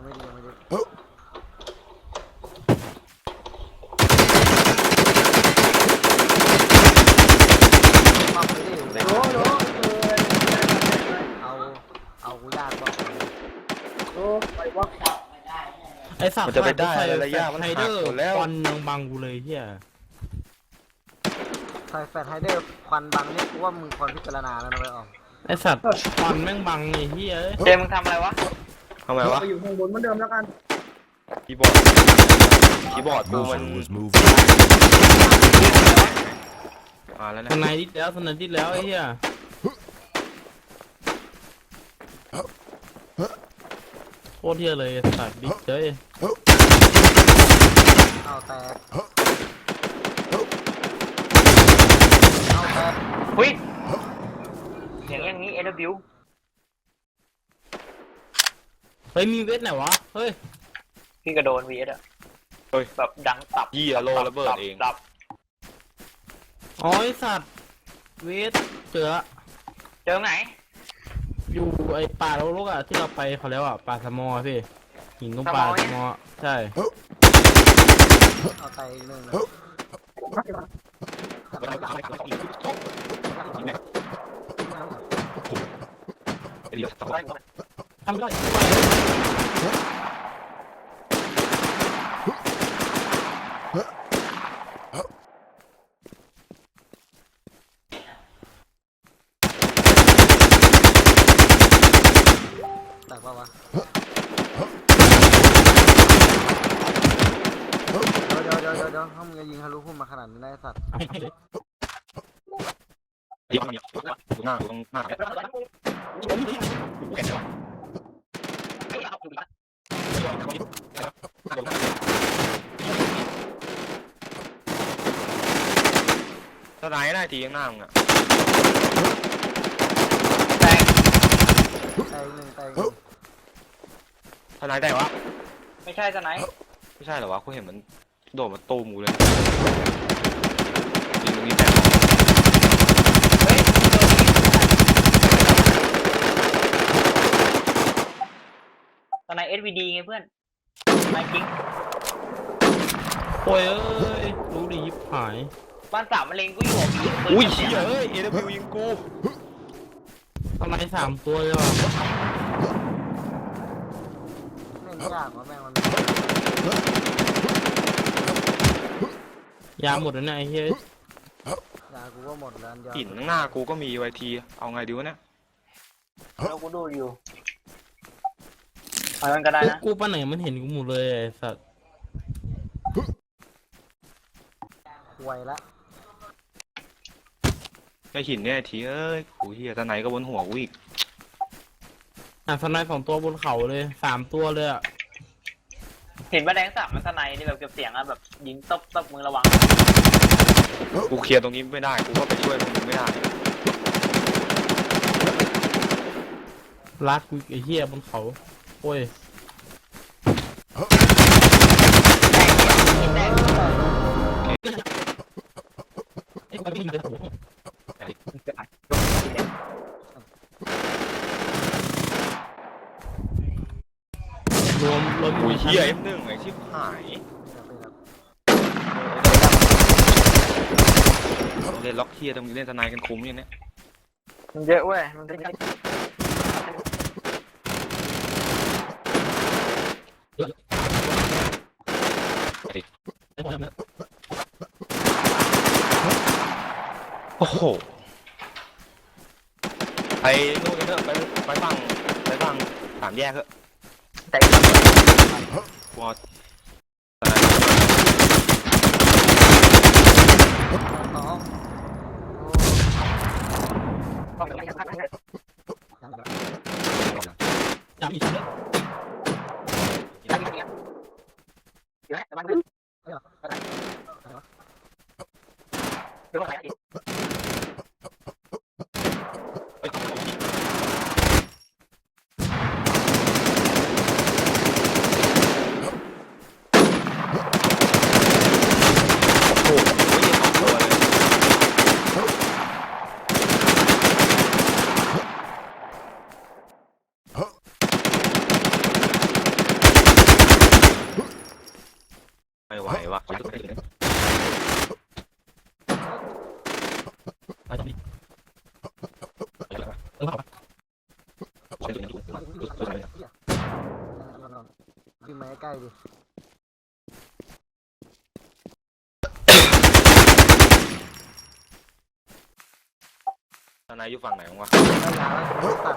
ยังไม่ดียังไม่ดีปั๊มไปดิเอาเอากูยากบอกเลยไอสัตว์มันจะไปได้ใส่อะไรระยะมันไฮหักเดอร์หมดแล้ว ควันยังบังกูเลยเฮียใส่แฟลชไฮเดอร์ควันบังนี่กูว่ามึงควรพิจารณาแล้วนะเว้ยอ๋อมไอสัตว์ควันแม่งบังไอ้เฮียเอ้ยเจมึงทำอะไรวะ ทำไมวะ ไปอยู่ข้างบนเหมือนเดิมแล้วกันคีย์บอร์ด คีย์บอร์ดกูมัน was moving. มาแล้วนะสไนดิดแล้วสไนดิดแล้วไอ้เฮียโคตรเฮียเลยไอ้สัตว์ดิดเจ้ยเอาแตกเอาแตกหุ้ยเสียงอย่างนี้ AW เฮ้ยมีเวทไหนวะ เฮ้ย พี่ก็โดน VS อะแบบดังตับยี่อะโลระเบิดเอง ตับอ๋อไอสัตว์ เวทเจอละเจอไหนอยู่ไอป่าโลกๆอะที่เราไปเขาแล้วอะป่าสมอพี่หินตรงป่าสมอใช่ เอาแตกอีกหนึ่งนะ ทำไม่ได้แตกปะวะเดี๋ยวเดี๋ยวเดี๋ยวเดี๋ยวถ้ามึงจะยิงทะลุพุ่มมาขนาดนี้นะไอ้สัตว์ยี่ห้อนี้หน้าตรงหน้า สไนด์ได้ทีข้างหน้ามึงอะแตกแตกอีกหนึ่งแตกอีกหนึ่งสไนด์ได้วะ ไม่ใช่จะไหนไม่ใช่เหรอวะกูเห็นมันโดดมาตูมกูเลยยิงตรงนี้แตก เฮ้ยตอนไหน SVD ไงเพื่อนนายจริงโอ้ยเอ้ยรู้ดียิบหายบ้านสามมะเร็งกูอยู่หัวผีอุ้ยเชี่ยเอ้ยเอวิวยิงกูทำไมสามตัวเลยว่ะเล่นยากกว่าแม่งมันยาหมดแล้วเนี่ยไอ้เฮ้ยยากูก็หมดแล้วอันเดียวหินข้างหน้ากูก็มีไวที เอาไงดีวะเนี่ย แล้วกูดูอยู่ เอามันก็ได้นะ กูป้าไหนมันเห็นกูหมดเลยไอ้สัตว์ควยละไอหินเนี่ยไอ้ทีเอ้ยกูเฮียตะไหนก็บนหัวกูอีกอะสไนด์สองตัวบนเขาเลยสามตัวเลยอะเห็นว่าแดงสามมันทนายนี่แบบเก็บเสียงอะแบบยิงตบตบมือระวังกูเคลียร์ตรงนี้ไม่ได้กูก็ไปช่วยมึงไม่ได้ลากกูอีกไอ้เหี้ยบนเขา โอ้ยแตกไอ้กูไม่ยิงเลยโอ้โหรวมรวมกูเฮียเอ็มหนึ่งไอชิบหายเดี๋ยวไปครับเล่นล็อกเฮียตรงนี้เล่นทนายกันคุ้มอย่างเนี้ยมันเยอะเว้ยมันเป็น โอ้โห ไปนู่นกันเถอะไปไปฟังไปฟังสามแยกเถอะแตกกูเอาสองยามอีกเยอะ วะขอจุดไปเลยขึ้นมาใกล้ดิตอนนายอยู่ฝั่งไหนวะตัด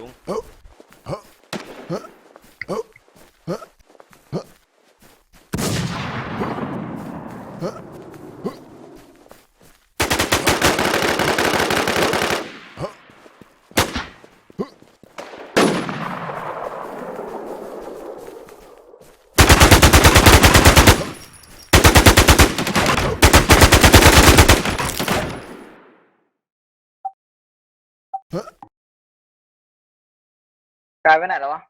ยุง กลายไปไหนแล้ววะ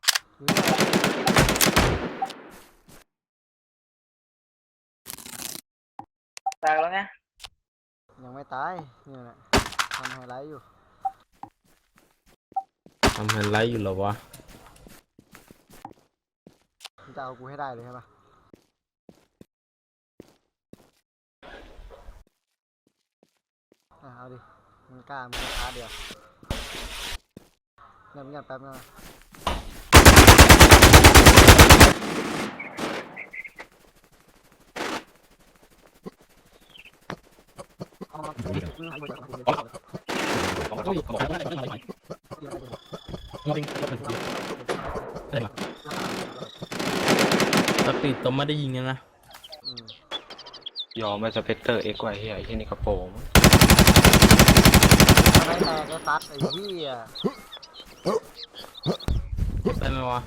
ตายแล้วไงยังไม่ตายนี่แหละทำไฮไลท์อยู่ ทำไฮไลท์อยู่เหรอวะมึงจะเอากูให้ได้เลยใช่ปะอะเอาดิมึงกล้ามึงจะท้าเดียวเงียบเงียบแป๊บนึงนะเอามา สปีดตัวไม่ได้ยิงยังนะอืมยอมไม่สเปกเตอร์เอ็กไว้เฮียไอ้ที่นี่กระโปรงทำไมแตกไอ้ตัดไอ้เหี้ยได้ไหมวะ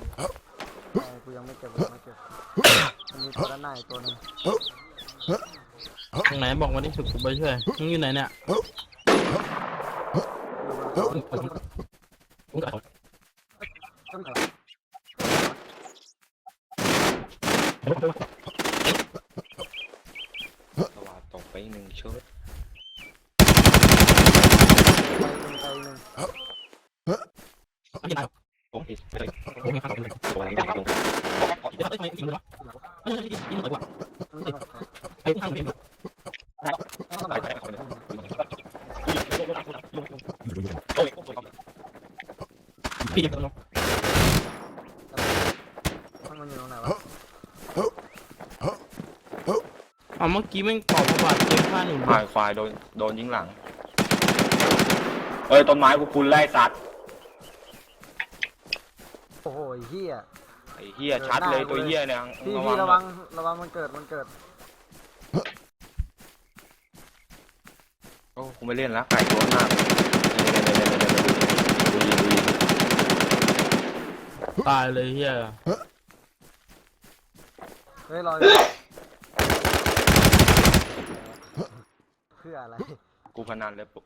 ไอ้กูยังไม่เก็บยังไม่เก็บมันมีตัวด้านหน้าอีกตัวหนึง ตรงไหนบอกมาดิสุดกูไปช่วยมึงอยู่ไหนเนี่ยอยู่บนเขามึงก็ต้นไหนสวัสดตกไปอีกหนึ่งชุดไปหนึ่งไปหนึ่งผมผิดไปเลยผมไม่เข้าไปเลยตัวอะไรกันลงเดี๋ยวเอ้ยทำไมยิงเลยวะเอ้ยยิงยิงเลยว่ะ ไม่ต้อง ไอ้ข้างเอง ไปไปเขาเลย พี่ยิงตรงนู้นมันอยู่ตรงไหนวะเอาเมื่อกี้แม่งตอบประวัติเจ็บผ้าหนูควายควายโดนโดนยิงหลัง เอ้ยต้นไม้กูคุณไล่สัตว์โอ้โหไอ้เหี้ยไอ้เฮียชัดเลยตัวเฮียเนี่ยพี่ระพี่ระวังระวังมันเกิดมันเกิดโอ้กูไม่เล่นแล้วไก่ตัวหน้าดูยิงดูยิง ตายเลยเฮียเฮ้ยรอเพื่ออะไร กูพนันเลยปุ๊บ